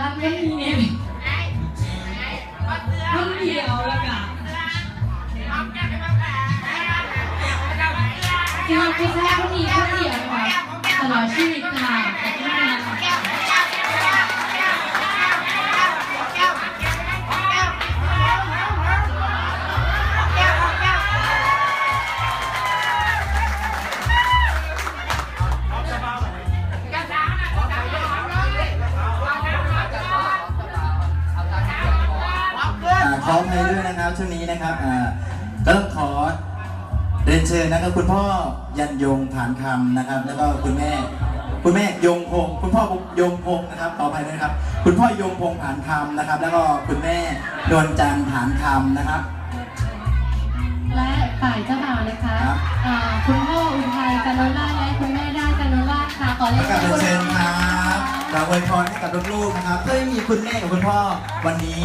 รักไม่มีเนี่ยคนเดียวแล้วกันที่เราผู้ชายคนนี้คนเดียวค่ะตลอดชีวิตค่ะ นี้นะครับอ่าก็ต้องขอเรียนเชิญนะครับคุณพ่อยันยงฐานคำนะครับ แล้วก็คุณแม่ คุณแม่ยงพงศ์คุณพ่อยงพงศ์นะครับขออภัยด้วยนะครับ คุณพ่อยงพงศ์ฐานคำนะครับ แล้วก็คุณแม่นวลจันทร์ฐานคำนะครับ และฝ่ายเจ้าบ่าวนะคะครับอ่าคุณพ่ออุทัยกันโนล่าและคุณแม่ด้ากันโนล่าค่ะขอขเรีอยนกลับเชิญเรียนเชิญครับ เราอวยพรให้กับลูกๆนะครับถ้าไม่มีคุณแม่กับคุณพ่อวันนี้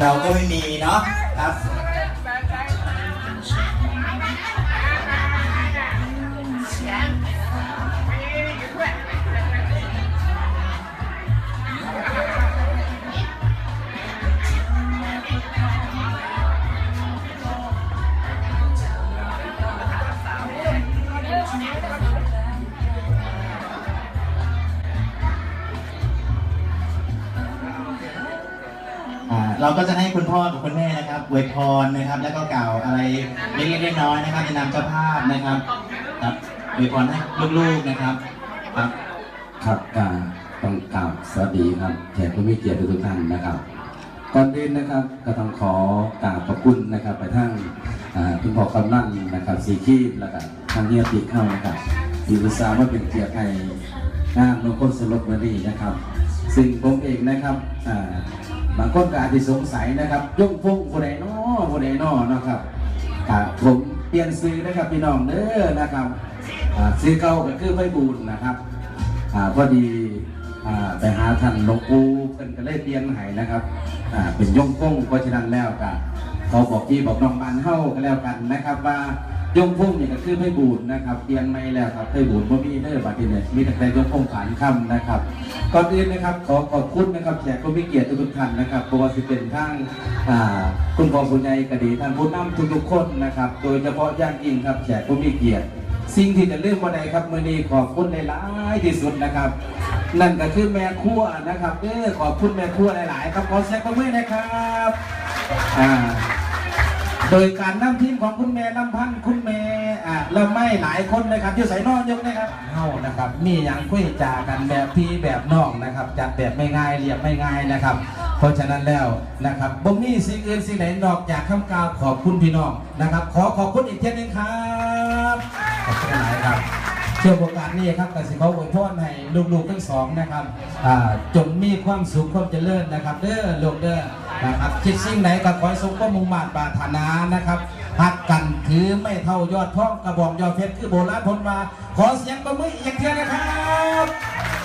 เราก็ไม่มีเนาะครับ เราก็จะให้คุณพ่อกับคุณแม่นะครับอวยพรนะครับ แล้วก็กล่าวอะไรเล็กๆน้อยๆนะครับในนามเจ้าภาพนะครับครับอวยพรให้ลูกๆนะครับ ครับครับกาต้องกราบสวัสดีครับแขกผู้มีเกียรติทุกท่านนะครับก่อนอื่นนะครับก็ต้องขอกราบขอบคุณนะครับ ไปทั้งคุณพ่อกำนันนะครับสีคีบแล้วก็ทางเฮียปีเข้านะครับที่อุตสาห์มาเป็นเกียรติให้งานมงคลสลบวันนี้นะครับ ซึ่งผมเองนะครับ บางคนก็อาจจะสงสัยนะครับย่งฟงผู้ใดนอผู้ใดน้อนะครับอ่าผมเปลี่ยนซื้อนะครับพี่น้องเด้อนะครับซื้อเก่าก็คือไฟบูลนะครับพอดีไปหาท่านหลวงปู่เพิ่นก็เลยเปลี่ยนให้นะครับเป็นย่งฟงเพราะฉะนั้นแล้วก็เขาบอกพี่บอกน้องบานเฮาก็แล้วกันนะครับว่า ย่งฟงนี่ก็คือไม่บูดนะครับเปลี่ยนไม่แล้วครับเคยบูดบ่มีเด้อบัดนี้เนี่ยมีแต่แต่ย่งฟงผ่านค่ำนะครับก่อนอื่นนะครับขอขอบคุณนะครับแขกผู้มีเกียรติทุกท่านนะครับเพราะว่าสิเป็นทางอ่าคุณพ่อคุณยายก็ดีท่านผู้นำทุกๆคนนะครับโดยเฉพาะย่างยิ่งครับแขกผู้มีเกียรติสิ่งที่จะเลือกวันใดครับมือนี้ขอบคุณในหลายที่สุดนะครับ นั่นก็คือแม่ครัวนะครับเออขอบคุณแม่ครัวหลาย ๆ ครับขอเสียงปรบมือนะครับอ่า โดยการนำทีมของคุณแม่นำพันคุณแม่อ่าเราไม่หลายคนนะครับที่ใส่นอกยกนะครับเฮานะครับ มีอย่างคุยจากันแบบพี่แบบน้องนะครับจัดแบบไม่ง่ายเรียบไม่ง่ายนะครับ เพราะฉะนั้นแล้วนะครับบ่มีสิ่งอื่นสิ่งไหนนอกจากคำกล่าวขอบคุณพี่น้องนะครับ ขอขอบคุณอีกเช่นนึงครับขอบคุณหลายครับ เชื่อโอกาสนี้ครับกสิเขาอวยพรให้ลูกๆทั้งสองนะครับจงมีความสุขความเจริญนะครับ เด้อลูกเด้อนะครับคิดสิ่งไหนก็ขอให้สมความมุ่งมั่นปรารถนานะครับหักกันถือไม่เท่ายอดพ้องกระบอกยอดเพชรคือโบราณพลมาขอเสียงประมืออีกเทียนะครับ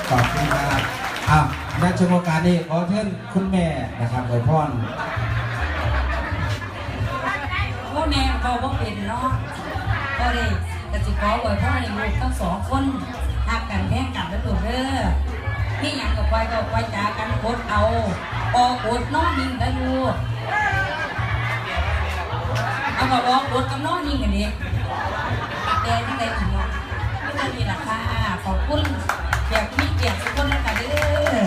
ขอบคุณครับอะในช่วงโอกาสนี้ขอเชิญคุณแม่นะครับอวยพรพ่อแม่เขาบ่เป็นเนาะก็เลย กสิขอไว้พ่อให้ลูกทั้งสองคนหักกันแพ่งกันแล้วลูกเด้อนี่หยังกับควายก็ควายจากันโคตเอาออกโคตน้องนิ่งแล้วลูกเอาก็ออกโคตกับน้องนิ่งกันดิแดงที่ใดอีกเนาะไม่ต้องมีราคาขอบคุณแขกพี่เกียรติทุกคนนะคะเด้อ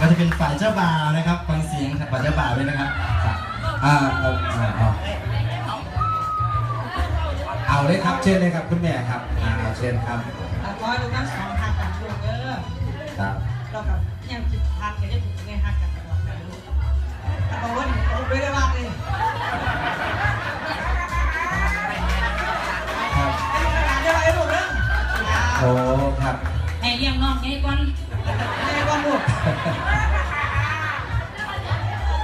ก็จะเป็นฝ่ายเจ้าบ่าวนะครับฟังเสียงฝ่ายเจ้าบ่าวด้วยนะครับอ่าเอา เอาเอาเอาเลยครับ เชิญเลยครับคุณแม่ครับอ่าเชิญครับขอดูทั้งสองหักกันลูกเด้อครับเรากับยังคิดหักกันได้ถูกไงหักกันตลอดกันลูกแต่บอกว่าโอ้ไม่ได้ว่าเลยครับได้ว่าไอ้ลูกเด้อโอ้ครับให้เลี้ยงน้องไงก่อนไงก่อนลูก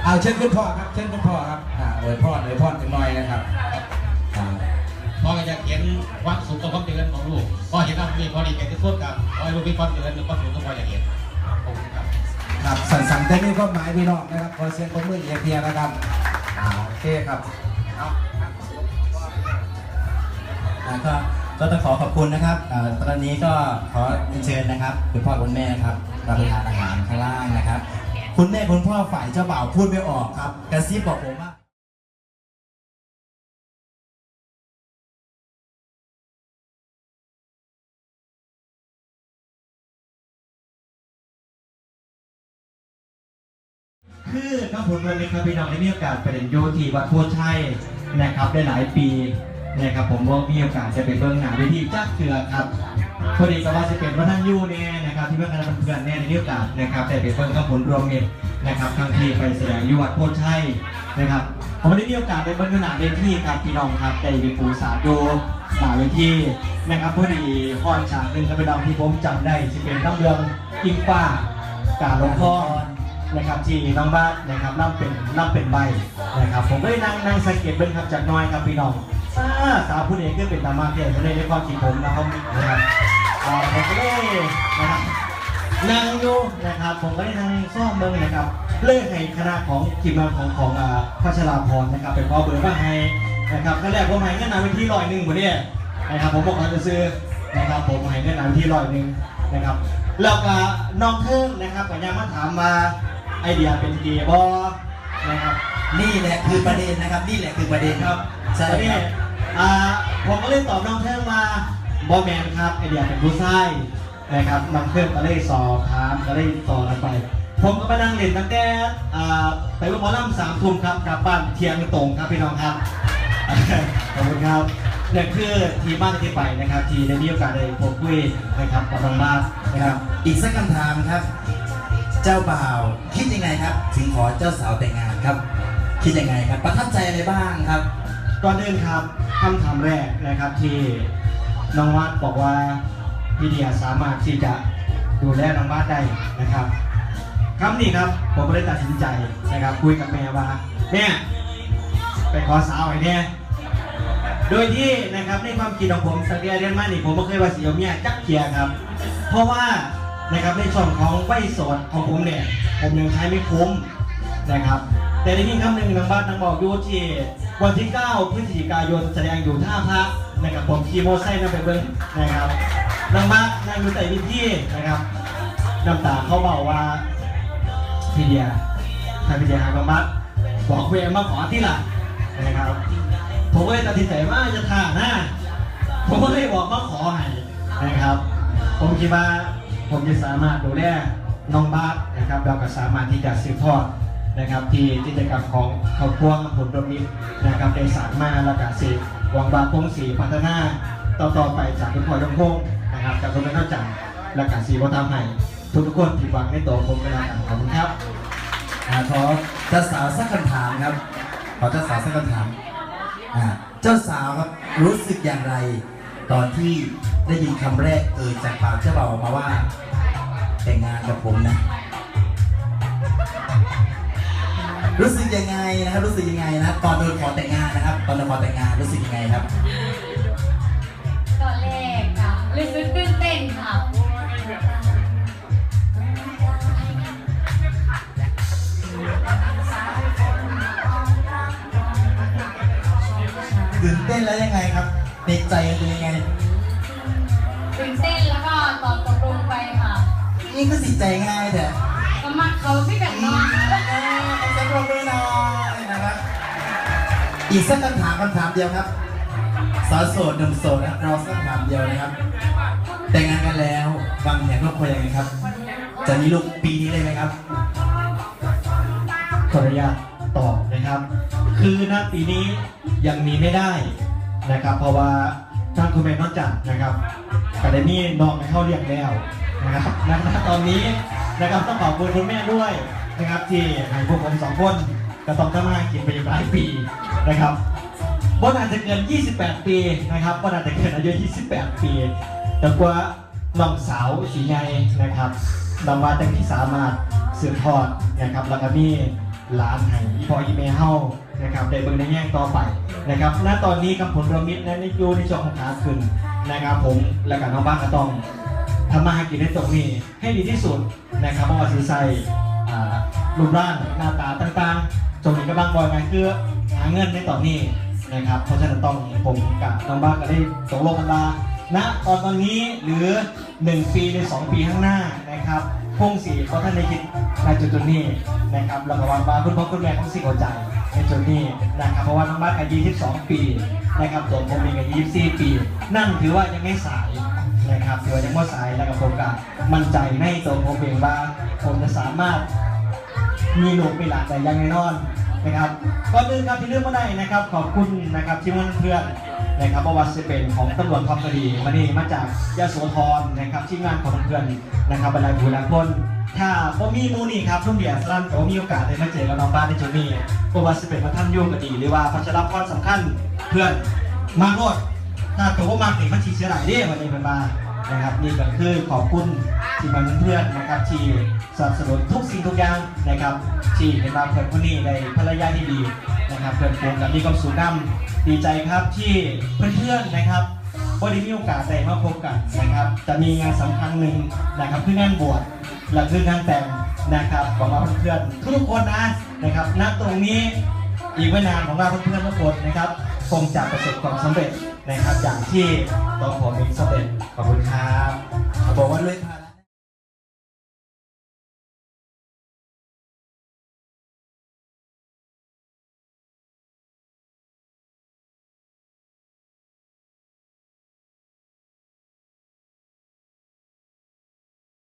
เอาเชิญคุณพ่อครับ เชิญคุณพ่อครับอ่าอวยพรอวยพรถึงหน่อยนะครับอ่า พ่อก็จะเขียนความสุขกับความเจริญของลูกพ่อเห็นว่ามีพอดีแก่ที่สุดกับขอให้ลูกมีความเจริญมีความสุขทุกคนอย่างเห็นขอบคุณครับครับสั่นสั่นได้มีความหมายพี่น้องนะครับขอเสียงปรบมืออีกเพียนะครับอ่าโอเคครับเอาอ่าก็ก็ต้องขอขอบคุณนะครับอ่าตอนนี้ก็ขอเรียนเชิญนะครับคุณพ่อคุณแม่ครับรับประทานอาหารข้างล่างนะครับ คุณแม่คุณพ่อฝ่ายเจ้าบ่าวพูดไม่ออกครับกระซิบบอกผมว่า คือน้องผลวันนี้ครับพี่น้องได้มีโอกาสไปเรียนโยทีวัดโพชัยนะครับได้หลายปีนะครับผมก็มีโอกาสจะไปเบื้องหน้าเวทีจักเกือครับพอดีก็ว่าจะเป็นวัฒนยูเนี่ยนะครับที่เพื่อนคณะเพื่อนๆเนี่ยได้มีโอกาสนะครับแต่ไปเบื้องกับผลรวมเม็ดนะครับครั้งที่ไปแสดงยุวัดโพชัยนะครับผมได้มีโอกาสไปเบื้องหน้าเวทีครับพี่น้องครับได้ไปปูสาดโยหน้าเวทีนะครับพอดีฮอนฉากหนึ่งครับพี่น้องที่ผมจำได้จะเป็นน้ำเรืองกิงป้าการหลวงพ่อ นะครับที่น้องบ้านนะครับนั่งเป็นนั่งเป็นใบนะครับผมก็ได้นั่งนั่งสังเกตเบิ้งครับจากน้อยครับพี่น้องอ่าสาวผู้นี้ก็เป็นตามาเทียนก็เลยได้ความคิดผมนะครับนะครับผมก็ได้นะครับนั่งอยู่นะครับผมก็ได้นั่งซ่อมเบิ้งนะครับเลื่อยให้คณะของทีมงานของของอ่าพัชราพรนะครับเป็นพ่อเบอร์บ้างให้นะครับขั้นแรกผมให้เงินนำไปที่ร้อยหนึ่งหมเนี่ยนะครับผมบอกเขาจะซื้อนะครับผมให้เงินนำที่ร้อยหนึ่งนะครับแล้วก็น้องเทิงนะครับก็ยังมาถามมา ไอเดียเป็นเกียร์บอนะครับ นี่แหละคือประเด็นนะครับ นี่แหละคือประเด็นครับใช่ตอนนี้ครับอ่าผมก็เลยตอบน้องเทิงมาบอแมนครับไอเดียเป็นผู้ชายนะครับน้องเทิงก็เลยสอบถามก็เลยต่อกันไป ผมก็มานั่งเล่นตั้งแต่อ่าไปว่าหมอลำสามทุ่มครับกลับบ้านเที่ยงตรงครับพี่น้องครับ ขอบคุณครับเนี่ยคือทีมบ้านที่ไปนะครับ ที่ได้มีโอกาสได้พบคุยนะครับกับน้องบ้านนะนะคครัรับบอีกสักคำถามครับ เจ้าบ่าวคิดยังไงครับ ถึงขอเจ้าสาวแต่งงานครับ คิดยังไงครับ ประทับใจอะไรบ้างครับ ก่อนอื่นครับคำถามแรกนะครับที่น้องวัดบอกว่าพี่เดียสามารถที่จะดูแลน้องวัดได้นะครับคำนี้ครับผมก็เลยตัดสินใจนะครับคุยกับแม่ว่าแม่ไปขอสาวไอ้เนี่โดยที่นะครับในความคิดของผมสักเดียเรียนมานี่ผมไม่เคยว่าสีเอาเมียจักเทียครับ เพราะว่า นะครับในช่องของไว้โสดของผมเนี่ยผมยังใช้ไม่คุ้มนะครับ แต่ในที่คำหนึ่งนางบ้านนางบอกยูทีวันที่ 9 พฤศจิกายนแสดงอยู่ท่าพระนะครับผมขี่โมอไซค์นั่งไปเบิ้งนะครับนางบ้านนางอยู่แต่วิธีนะครับน้ำตาเขาเบาว่าพี่เดียถ้าพี่เดียหางนางบ้านบอกเวมาขอที่หลังนะครับ ผมก็เลยตัดสินใจว่าจะท่าหน้าผมก็เลยบอกว่าขอให้นะครับ ผมคิดว่า ผมจะสามารถดูแลน้องบาสนะครับเราก็สามารถที่จะสืบทอดนะครับที่กิจกรรมของเขาพวงผลรมิตรนะครับในสารมาและกาศหวังบาพงศรีพัฒนาต่อต่อไปจากคุณพ่อยงพงศ์นะครับจากคุณแม่เข้าจังและกาศีวัฒนให้ทุกทุกคนที่หวังในตัวผมเวลากันขอบคุณครับขอเจ้าสาวสักคำถามครับขอเจ้าสาวสักคำถามเจ้าสาวครับรู้สึกอย่างไร ตอนที่ได้ยินคำแรกเอ่ยจากปากเจ้าบ่าวออกมาว่า แต่งงานกับผมนะ รู้สึกยังไงนะครับรู้สึกยังไงนะครับ ตอนโดนขอแต่งงานนะครับ ตอนโดนขอแต่งงานรู้สึกยังไงครับ ตอนแรกอะรู้สึกตื่นเต้นค่ะตื่นเต้นแล้วยังไงครับ ในใจเป็นยังไง ตื่นเต้นแล้วก็ตอบตกลงไปค่ะนี่ก็สิใจง่ายแต่ก็มักเขาที่กันเนาะสักปรบมือหน่อยนะครับ อีกสักคำถามคำถามเดียวครับ สาวโสดหนุ่มโสดนะครับเราสักคำถามเดียวนะครับ แต่งงานกันแล้ววางแผนครอบครัวยังไงครับ จะมีลูกปีนี้เลยไหมครับ ขออนุญาตตอบนะครับ คือณปีนี้ยังมีไม่ได้ นะครับ เพราะว่าทางคุณแม่นอกจากนะครับกาเดมี่น้องเข้าเรียกแล้วนะครับณตอนนี้นะครับต้องขอบคุณคุณแม่ด้วยนะครับที่ให้พวกผมสองคนก็ต้องทำงากินไปอยู่หลายปีนะครับบ่อาจจะเกิน 28 ปีนะครับบ่อาจจะเกินอายุ 28 ปี แต่กว่าน้องสาวสีไงนะครับน้องว่าแต่งที่สามารถสืบทอดนะครับแล้วก็มีหลานให้อีพออีเมเฮา นะครับได้เบิ่งในแง่ต่อไปนะครับณตอนนี้กับผลรวมมิตรนั้นยูในช่วงของขาขึ้นนะครับผมและกับน้องบ้านก็ต้องทำมาหากินในตรงนี้ให้ดีที่สุดนะครับเพราะว่าสีใส่อ่ารูปร่างหน้าตาต่างๆจงนี้ก็บางบอยไงคือหาเงินในตอนนี้นะครับเพราะฉะนั้นต้องผมกับน้องบ้านก็ได้ตกลงกันมาณตอนตอนนี้หรือ 1 ปีหรือ2ปีข้างหน้านะครับผคงสีเพราะท่านในคิดในจุดจุดนี้นะครับแล้วก็วางบาคุณพ่อคุณแม่ของสิ่งหัวใจ ในจุดนี้นะครับเพราะว่าน้องบ้านอายุ22 ปีนะครับตัวผมเองอายุ24 ปี นั่นถือว่ายังไม่สายนะครับถือว่ายังไม่สายแล้วก็ผมก็มั่นใจในตัวผมเองว่าผมจะสามารถมีหนูกมีหลานแต่ยังแน่นอนนะครับก่อนอื่นครับที่เรื่องมาได้นะครับ ขอบคุณนะครับที่มันเพื่อน นะครับประวัติเป็นของตำรวจทองคดีมานี่มาจากยโสธรนะครับที่งานของเพื่อนนะครับบรรดาผู้หลายคนถ้าผมมีมูนี่ครับทุ่งเดียร์สั้นผมมีโอกาสได้มาเจอกับน้องบ้านในจุดนี้ประวัติเป็นมาท่านยุ่งก็ดีหรือว่าพัชรพรสำคัญเพื่อนมาโลดถ้าตัวว่ามากถึงมันชีเสียหลายเด้วันนี้เป็นมา นะครับนี่ก็คือขอบคุณที่มันเพื่อนนะครับ ที่สนับสนุนทุกสิ่งทุกอย่างนะครับ ที่เห็นมาเพื่อนคนนี้ในภรรยาที่ดีนะครับเพื่อนโกงกับมีความสุขนำดีใจครับที่เพื่อนๆนะครับวันนี้มีโอกาสได้มาพบกันนะครับ จะมีงานสำคัญหนึ่งนะครับคืองานบวชและคืองานแต่งนะครับของเราเพื่อนๆทุกคนนะนะครับณตรงนี้อีกไม่นานของเราเพื่อนๆทุกคนนะครับ คงจะประสบความสำเร็จนะครับ อย่างที่ตัวผมเองสำเร็จขอบคุณครับขาบอกว่าด้วย